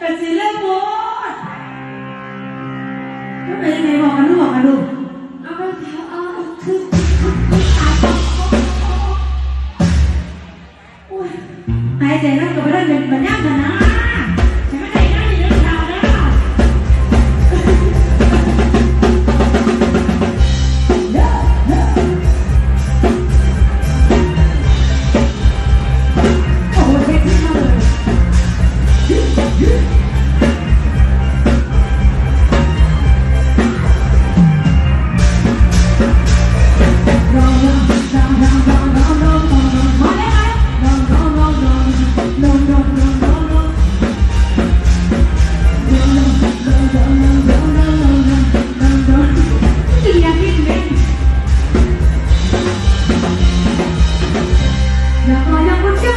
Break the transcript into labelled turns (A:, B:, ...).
A: กระสีเล่นโบดแล้วเป็นยังไงบอกกันลูกบอกกันลูกเอาไปแล้เอาคือหายใจนั่งกับไปได้เป็นบรรยากาศนะ We're.